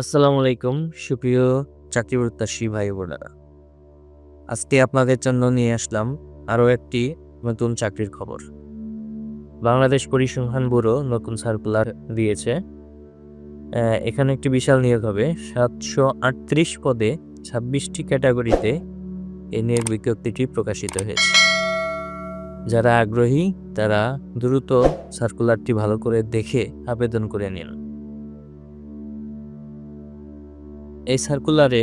আসসালামু আলাইকুম, সুপ্রিয় চাকরি প্রত্যাশী ভাই বোনেরা আজকে আপনাদের জন্য নিয়ে আসলাম আরও একটি নতুন চাকরির খবর। বাংলাদেশ পরিসংখ্যান ব্যুরো নতুন সার্কুলার দিয়েছে। এখানে একটি বিশাল নিয়োগ হবে। সাতশো আটত্রিশ পদে ছাব্বিশটি ক্যাটাগরিতে এই নিয়োগ বিজ্ঞপ্তিটি প্রকাশিত হয়েছে। যারা আগ্রহী, তারা দ্রুত সার্কুলারটি ভালো করে দেখে আবেদন করে নিন। এই সার্কুলারে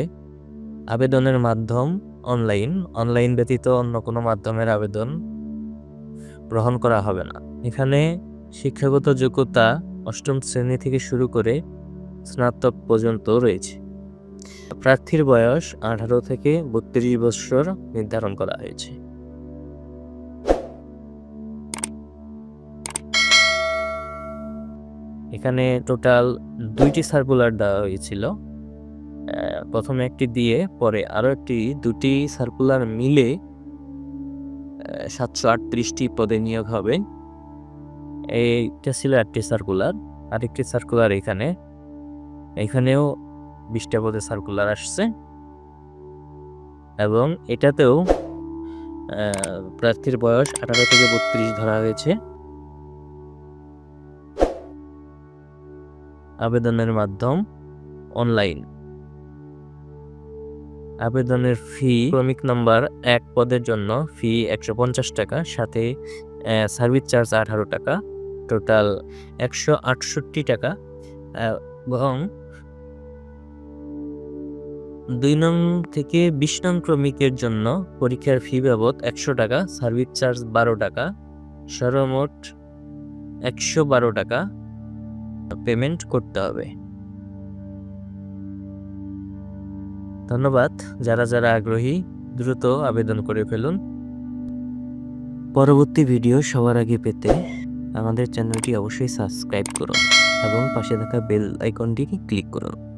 আবেদনের মাধ্যম অনলাইন অনলাইন ব্যতীত অন্য কোনো মাধ্যমের আবেদন গ্রহণ করা হবে না। এখানে শিক্ষাগত যোগ্যতা অষ্টম শ্রেণি থেকে শুরু করে স্নাতক পর্যন্ত রয়েছে। প্রার্থীর বয়স আঠারো থেকে বত্রিশ বছর নির্ধারণ করা হয়েছে। এখানে টোটাল দুইটি সার্কুলার দেওয়া হয়েছিল। প্রথমে একটি দিয়ে, পরে আরও একটি, দুটি সার্কুলার মিলে সাতশো আটত্রিশটি পদে নিয়োগ হবে। এইটা ছিল একটি সার্কুলার আরেকটি সার্কুলার এখানে। এখানেও বিশটা পদে সার্কুলার আসছে। এবং এটাতেও প্রার্থীর বয়স আঠারো থেকে বত্রিশ ধরা হয়েছে। আবেদনের মাধ্যম অনলাইন আবেদনের ফি ক্রমিক নাম্বার এক পদের জন্য ফি একশো পঞ্চাশ টাকা, সাথে সার্ভিস চার্জ আঠারো টাকা টোটাল একশো আটষট্টি টাকা এবং দুই নং থেকে বিশ নং ক্রমিকের জন্য পরীক্ষার ফি বাবদ একশো টাকা সার্ভিস চার্জ বারো টাকা, সর্বমোট একশো বারো টাকা পেমেন্ট করতে হবে। ধন্যবাদ। যারা যারা আগ্রহী, দ্রুত আবেদন করে ফেলুন। পরবর্তী ভিডিও সবার আগে পেতে আমাদের চ্যানেলটি অবশ্যই সাবস্ক্রাইব করুন এবং পাশে থাকা বেল আইকনটি ক্লিক করুন।